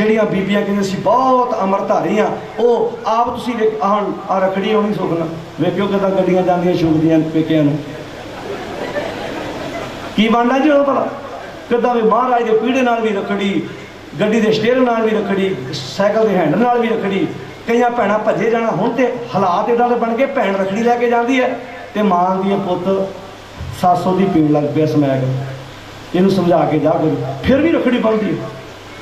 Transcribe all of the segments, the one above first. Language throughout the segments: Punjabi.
ਜਿਹੜੀਆਂ ਬੀਬੀਆਂ ਕਹਿੰਦੇ ਸੀ, ਬਹੁਤ ਅਮਰਧਾਰੀ ਆ ਉਹ ਆਪ ਤੁਸੀਂ ਵੇਖ, ਆਹ ਆ ਰਖੜੀ ਆਉਣੀ ਸੁਖਣਾ ਵੇਖਿਓ ਕਿਦਾਂ ਗੱਡੀਆਂ ਜਾਂਦੀਆਂ ਸ਼ੁਭਦੀਆਂ ਪੇਕਿਆਂ ਨੂੰ। ਕੀ ਬਣਨਾ ਜੀ ਉਹ ਭਲਾ? ਕਿੱਦਾਂ ਵੀ ਮਹਾਰਾਜ ਦੇ ਪੀੜੇ ਨਾਲ ਵੀ ਰਖੜੀ, ਗੱਡੀ ਦੇ ਸਟੇਅਰ ਨਾਲ ਵੀ ਰਖੜੀ, ਸਾਈਕਲ ਦੇ ਹੈਂਡਲ ਨਾਲ ਵੀ ਰਖੜੀ, ਕਈਆਂ ਭੈਣਾਂ ਭੱਜੇ ਜਾਣਾ, ਹੁਣ ਤੇ ਹਾਲਾਤ ਇਦਾਂ ਦੇ ਬਣ ਗਏ ਭੈਣ ਰਖੜੀ ਲੈ ਕੇ ਜਾਂਦੀ ਹੈ ਤੇ ਮਾਂ ਦੀ ਇਹ ਪੁੱਤ 700 ਦੀ ਪੀਣ ਲੱਗ ਪਿਆ ਸਮੈਕ। ਇਹਨੂੰ ਸਮਝਾ ਕੇ ਜਾ ਕੇ, ਫਿਰ ਵੀ ਰਖੜੀ ਬੰਦੀ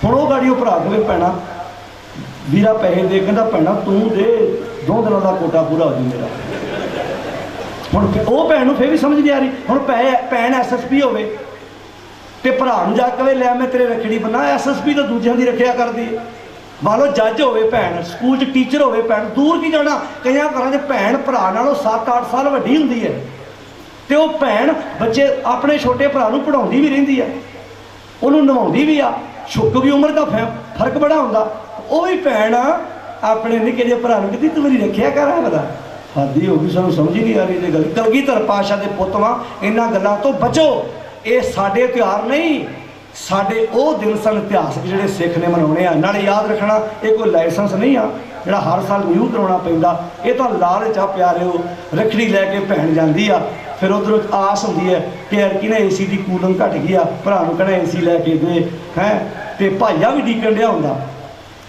ਹੁਣ ਉਹ ਗਾੜੀ ਉਹ ਭਰਾ ਕਵੇ ਭੈਣਾ ਵੀਰਾ ਪੈਸੇ ਦੇ, ਕਹਿੰਦਾ ਭੈਣਾ ਤੂੰ ਦੇ, ਦੋ ਦਿਨਾਂ ਦਾ ਕੋਟਾ ਪੂਰਾ ਹੋ ਜੂ ਮੇਰਾ। ਹੁਣ ਉਹ ਭੈਣ ਨੂੰ ਫੇਰ ਵੀ ਸਮਝ ਨਹੀਂ ਆ ਰਹੀ, ਹੁਣ ਭੈ- ਭੈਣ ਐਸਐਸਪੀ ਹੋਵੇ ਤੇ ਭਰਾ ਨੂੰ ਜਾ ਕੇ ਕਵੇ ਲੈ, ਮੈਂ ਤੇਰੇ ਰੱਖੜੀ ਬੰਨਾ ਐਸਐਸਪੀ ਤਾਂ ਦੂਜਿਆਂ ਦੀ ਰੱਖਿਆ ਕਰਦੀ ਹੈ ਮੰਨ ਲਓ ਜੱਜ ਹੋਵੇ ਭੈਣ, ਸਕੂਲ 'ਚ ਟੀਚਰ ਹੋਵੇ ਭੈਣ, ਦੂਰ ਕੀ ਜਾਣਾ? ਕਈਆਂ ਘਰਾਂ 'ਚ ਭੈਣ ਭਰਾ ਨਾਲੋਂ 7-8 ਸਾਲ ਵੱਡੀ ਹੁੰਦੀ ਹੈ ਤੇ ਉਹ ਭੈਣ ਬੱਚੇ ਆਪਣੇ ਛੋਟੇ ਭਰਾ ਨੂੰ ਪੜਾਉਂਦੀ ਵੀ ਰਹਿੰਦੀ ਹੈ ਉਹਨੂੰ ਨਵਾਉਂਦੀ ਵੀ ਆ। ਸ਼ੁੱਕ ਵੀ ਉਮਰ ਦਾ ਫੈ- ਫ਼ਰਕ ਬੜਾ ਹੁੰਦਾ। ਉਹ ਵੀ ਭੈਣ ਆਪਣੇ ਨਿੱਕੇ ਜਿਹੇ ਭਰਾ ਨੂੰ ਕਹਿੰਦੀ ਤੂੰ ਮੇਰੀ ਰੱਖਿਆ ਕਰ ਆ ਬਦਾ ਹੋ ਗਈ, ਸਾਨੂੰ ਸਮਝ ਹੀ ਨਹੀਂ ਆ ਰਹੀ ਇਹ ਗੱਲ। ਕਲਗੀਧਰ ਪਾਸ਼ਾ ਦੇ ਪੁੱਤਲਾਂ ਇਹਨਾਂ ਗੱਲਾਂ ਤੋਂ ਬਚੋ। ਇਹ ਸਾਡੇ ਤਿਉਹਾਰ ਨਹੀਂ। ਸਾਡੇ ਉਹ ਦਿਨ ਸਨ ਇਤਿਹਾਸਕ ਜਿਹੜੇ ਸਿੱਖ ਨੇ ਮਨਾਉਣੇ ਆ। ਨਾਲੇ ਯਾਦ ਰੱਖਣਾ, ਇਹ ਕੋਈ ਲਾਇਸੈਂਸ ਨਹੀਂ ਆ, ਜਿਹੜਾ ਹਰ ਸਾਲ ਨਿਊ ਕਰਾਉਣਾ ਪੈਂਦਾ, ਇਹ ਤਾਂ ਲਾਲਚ ਆ ਪਿਆਰਿਓ, ਰੱਖੜੀ ਲੈ ਕੇ ਭੈਣ ਜਾਂਦੀ ਆ। ਫਿਰ ਉਧਰੋਂ ਆਸ ਹੁੰਦੀ ਹੈ ਕਿ ਯਾਰ ਕਿਨੇ ਏਸੀ ਦੀ ਕੂਲਿੰਗ ਘਟ ਗਈ ਆ, ਭਰਾ ਨੂੰ ਕਹਿੰਦਾ ਏਸੀ ਲੈ ਕੇ ਦੇ, ਹੈ। ਤੇ ਭਾਈਆ ਵੀ ਡੀਕਣ ਡਿਆ ਹੁੰਦਾ।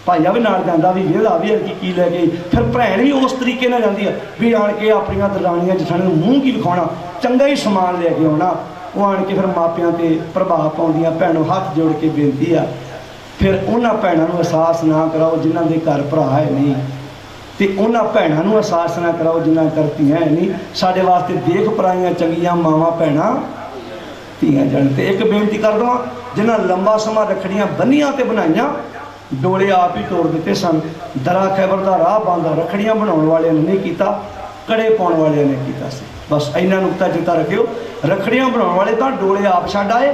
ਭਾਈਆ ਵੀ ਨਾਲ ਜਾਂਦਾ ਵੀ ਵੇਲਾ ਵੀ ਕੀ ਕੀ ਲੈ ਕੇ। ਫਿਰ ਭੈਣ ਵੀ ਉਸ ਤਰੀਕੇ ਨਾਲ ਜਾਂਦੀ ਆ, ਵੀ ਆਣ ਕੇ ਆਪਣੀਆਂ ਦਰਾਣੀਆਂ ਜਠਾਣੀਆਂ ਨੂੰ ਮੂੰਹ ਕੀ ਵਿਖਾਉਣਾ, ਚੰਗਾ ਹੀ ਸਮਾਨ ਲੈ ਕੇ ਆਉਣਾ। ਉਹ ਆਣ ਕੇ ਫਿਰ ਮਾਪਿਆਂ ਤੇ ਪ੍ਰਭਾਵ ਪਾਉਂਦੀਆਂ, ਭੈਣੋਂ ਹੱਥ ਜੋੜ ਕੇ ਬੇਨਤੀ ਆ। ਫਿਰ ਉਹਨਾਂ ਭੈਣਾਂ ਨੂੰ ਅਹਿਸਾਸ ਨਾ ਕਰਾਓ ਜਿਨ੍ਹਾਂ ਦੇ ਘਰ ਭਰਾ ਹੈ ਨਹੀਂ। ਤੇ ਉਹਨਾਂ ਭੈਣਾਂ ਨੂੰ ਅਹਿਸਾਸ ਨਾ ਕਰਾਓ ਜਿਨ੍ਹਾਂ ਘਰ ਧੀਆਂ ਹੈ ਨਹੀਂ। ਸਾਡੇ ਵਾਸਤੇ ਦੇਖ ਪਰਾਈਆਂ ਚੰਗੀਆਂ ਮਾਵਾਂ, ਭੈਣਾਂ, ਧੀਆਂ ਜਣ ਤੇ ਇੱਕ ਬੇਨਤੀ ਕਰ ਦਵਾਂ, ਜਿਨ੍ਹਾਂ ਲੰਬਾ ਸਮਾਂ ਰੱਖੜੀਆਂ ਬੰਨੀਆਂ ਤੇ ਬਣਾਈਆਂ, ਡੋਲੇ ਆਪ ਹੀ ਤੋੜ ਦਿੱਤੇ ਸਨ। ਦਰਾ ਖੈਬਰ ਦਾ ਰਾਹ ਬੰਦਾ ਰੱਖੜੀਆਂ ਬਣਾਉਣ ਵਾਲਿਆਂ ਨੇ ਨਹੀਂ ਕੀਤਾ, ਕੜੇ ਪਾਉਣ ਵਾਲਿਆਂ ਨੇ ਕੀਤਾ ਸੀ। ਬਸ ਇੰਨਾ ਨੁਕਤਾ ਚਿੱਤਾ ਰੱਖਿਓ। ਰੱਖੜੀਆਂ ਬਣਾਉਣ ਵਾਲੇ ਤਾਂ ਡੋਲੇ ਆਪ ਛੱਡ ਆਏ।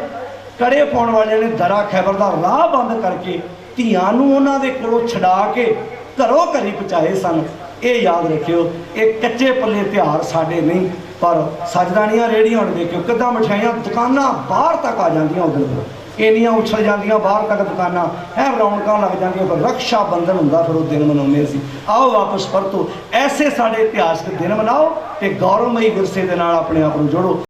ਕੜੇ ਪਾਉਣ ਵਾਲਿਆਂ ਨੇ ਦਰਾ ਖੈਬਰ ਦਾ ਰਾਹ ਬੰਦ ਕਰਕੇ ਧੀਆਂ ਨੂੰ ਉਹਨਾਂ ਦੇ ਕੋਲੋਂ ਛਡਾ ਕੇ ਘਰੋਂ ਘਰੀ ਪਹੁੰਚਾਏ ਸਨ। ਇਹ ਯਾਦ ਰੱਖਿਓ, ਇਹ ਕੱਚੇ ਪੱਲੇ ਤਿਉਹਾਰ ਸਾਡੇ ਨਹੀਂ, ਪਰ ਸਜਦਾਨੀਆਂ ਰੇੜੀਆਂ ਹੁਣ ਦੇਖਿਓ, ਕਿੱਦਾਂ ਮਠਿਆਈਆਂ ਦੁਕਾਨਾਂ ਬਾਹਰ ਤੱਕ ਆ ਜਾਂਦੀਆਂ ਉਧਰ ਇੰਨੀਆਂ ਉਛਲ ਜਾਂਦੀਆਂ ਬਾਹਰ ਤੱਕ ਦੁਕਾਨਾਂ, ਐ ਰੌਣਕਾਂ ਲੱਗ ਜਾਂਦੀਆਂ ਪਰ ਰਕਸ਼ਾ ਬੰਧਨ ਹੁੰਦਾ, ਫਿਰ ਉਹ ਦਿਨ ਮਨਾਉਂਦੇ ਸੀ। ਆਓ ਵਾਪਸ ਪਰਤੋ, ਐਸੇ ਸਾਡੇ ਇਤਿਹਾਸਕ ਦਿਨ ਮਨਾਓ ਤੇ ਗੌਰਵਮਈ ਵਿਰਸੇ ਦੇ ਨਾਲ ਆਪਣੇ ਆਪ ਨੂੰ ਜੋੜੋ।